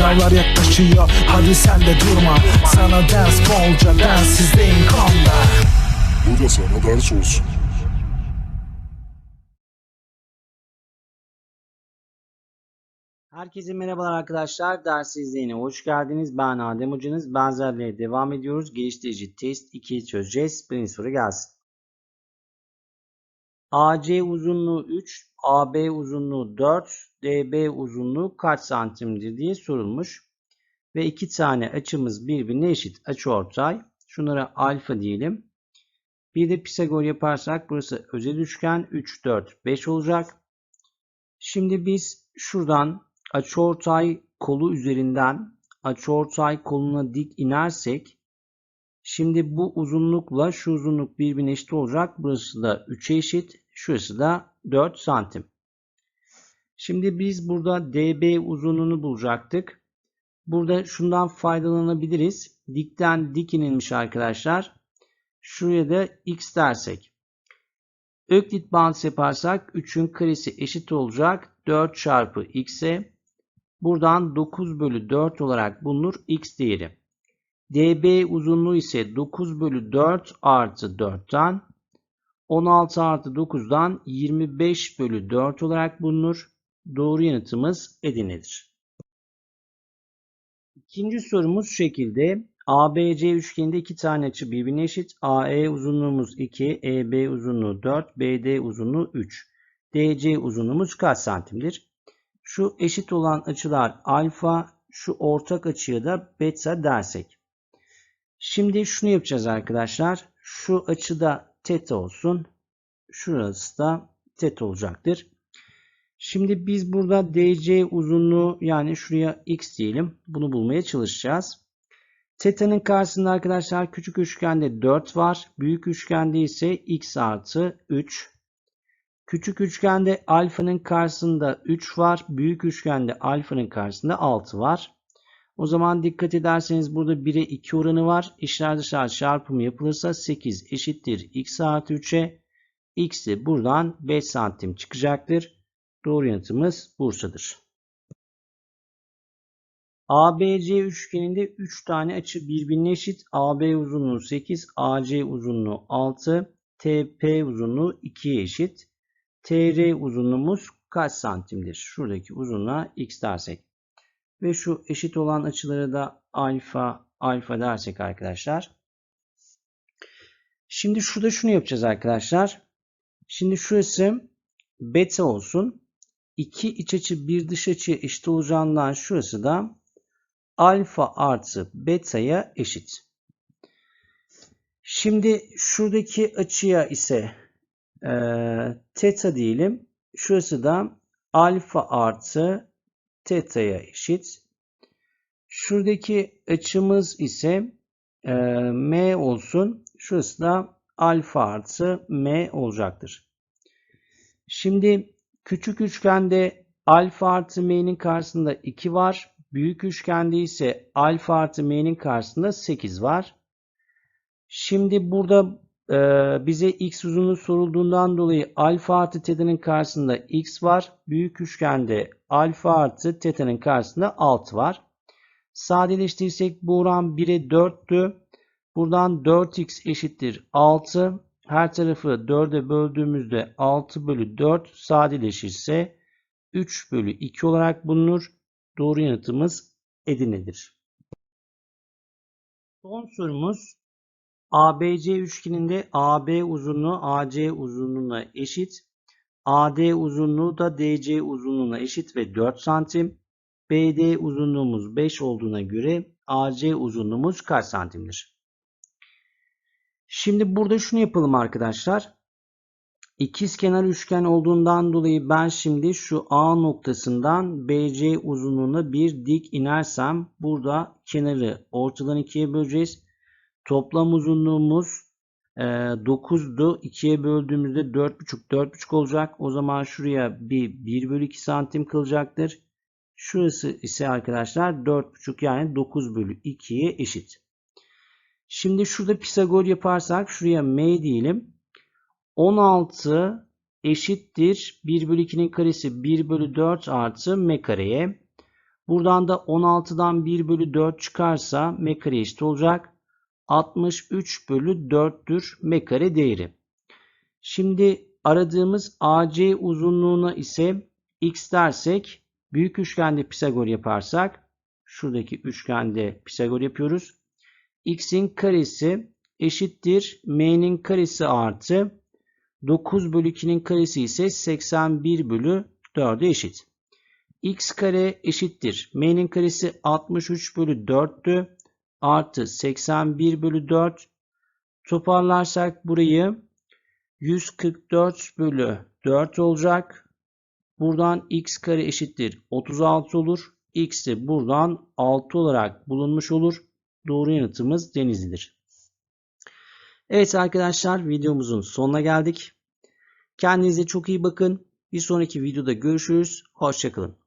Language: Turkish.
Sınavlar yaklaşıyor hadi sen de durma Sana ders bolca densizliğin konda Bu da sana ders olsun. Herkese merhabalar arkadaşlar. Ders izleyene hoş geldiniz. Ben Adem Hocanız. Benzerliğe devam ediyoruz. Geliştirici test 2'yi çözeceğiz. Birinci soru gelsin. AC uzunluğu 3, AB uzunluğu 4, DB uzunluğu kaç santimdir diye sorulmuş. Ve iki tane açımız birbirine eşit. Açıortay. Şunlara alfa diyelim. Bir de Pisagor yaparsak burası özel üçgen 3, 4, 5 olacak. Şimdi biz şuradan açıortay kolu üzerinden açıortay koluna dik inersek şimdi bu uzunlukla şu uzunluk birbirine eşit olacak. Burası da 3'e eşit. Şurası da 4 santim. Şimdi biz burada DB uzunluğunu bulacaktık. Burada şundan faydalanabiliriz. Dikten dik inilmiş arkadaşlar. Şuraya da x dersek. Öklit bağıntısı yaparsak 3'ün karesi eşit olacak. 4 çarpı x'e. Buradan 9 bölü 4 olarak bulunur x değeri. Db uzunluğu ise 9 bölü 4 artı 4'ten 16 artı 9'dan 25 bölü 4 olarak bulunur. Doğru yanıtımız Edirne'dir. İkinci sorumuz şu şekilde. ABC üçgeninde iki tane açı birbirine eşit. AE uzunluğumuz 2, EB uzunluğu 4, BD uzunluğu 3. DC uzunluğumuz kaç santimdir? Şu eşit olan açılar alfa, şu ortak açıya da beta dersek. Şimdi şunu yapacağız arkadaşlar. Şu açıda teta olsun. Şurası da teta olacaktır. Şimdi biz burada DC uzunluğu yani şuraya x diyelim. Bunu bulmaya çalışacağız. Teta'nın karşısında arkadaşlar küçük üçgende 4 var. Büyük üçgende ise x artı 3. Küçük üçgende alfanın karşısında 3 var. Büyük üçgende alfanın karşısında 6 var. O zaman dikkat ederseniz burada 1'e 2 oranı var. İşler dışarı çarpımı yapılırsa 8 eşittir x artı 3'e. x de buradan 5 santim çıkacaktır. Doğru yanıtımız Bursa'dır. ABC üçgeninde 3 tane açı birbirine eşit. AB uzunluğu 8, AC uzunluğu 6, TP uzunluğu 2'ye eşit. TR uzunluğumuz kaç santimdir? Şuradaki uzunluğa x dersek. Ve şu eşit olan açıları da alfa, alfa dersek arkadaşlar. Şimdi şurada şunu yapacağız arkadaşlar. Şimdi şurası beta olsun. İki iç açı bir dış açıya eşit olacağından şurası da alfa artı beta'ya eşit. Şimdi şuradaki açıya ise e, teta diyelim. Şurası da alfa artı teta'ya eşit. Şuradaki açımız ise e, m olsun. Şurası da alfa artı m olacaktır. Şimdi küçük üçgende alfa artı m'nin karşısında 2 var. Büyük üçgende ise alfa artı m'nin karşısında 8 var. Şimdi burada e, bize x uzunluğu sorulduğundan dolayı alfa artı teta'nın karşısında x var. Büyük üçgende alfa artı teta'nın karşısında 6 var. Sadeleştirirsek bu oran 1'e 4'tü. Buradan 4x eşittir 6. Her tarafı 4'e böldüğümüzde 6 bölü 4 sadeleşirse 3 bölü 2 olarak bulunur. Doğru yanıtımız Edirne'dir. Son sorumuz ABC üçgeninde AB uzunluğu AC uzunluğuna eşit. AD uzunluğu da DC uzunluğuna eşit ve 4 santim. BD uzunluğumuz 5 olduğuna göre AC uzunluğumuz kaç santimdir? Şimdi burada şunu yapalım arkadaşlar. İkizkenar üçgen olduğundan dolayı ben şimdi şu A noktasından BC uzunluğuna bir dik inersem burada kenarı ortadan ikiye böleceğiz. Toplam uzunluğumuz 9'du. 2'ye böldüğümüzde 4,5 4,5 olacak. O zaman şuraya bir 1 bölü 2 santim kalacaktır. Şurası ise arkadaşlar 4,5 yani 9 bölü 2'ye eşit. Şimdi şurada Pisagor yaparsak şuraya m diyelim. 16 eşittir 1 bölü 2'nin karesi 1 bölü 4 artı m kareye. Buradan da 16'dan 1 bölü 4 çıkarsa m kare eşit olacak. 63 bölü 4'tür m kare değeri. Şimdi aradığımız AC uzunluğuna ise x dersek büyük üçgende Pisagor yaparsak şuradaki üçgende Pisagor yapıyoruz. x'in karesi eşittir m'nin karesi artı 9 bölü 2'nin karesi ise 81 bölü 4'e eşit. x kare eşittir. m'nin karesi 63 bölü 4'tü. Artı 81 bölü 4. Toparlarsak burayı 144 bölü 4 olacak. Buradan x kare eşittir 36 olur. x de buradan 6 olarak bulunmuş olur. Doğru yanıtımız Denizli'dir. Evet arkadaşlar videomuzun sonuna geldik. Kendinize çok iyi bakın. Bir sonraki videoda görüşürüz. Hoşçakalın.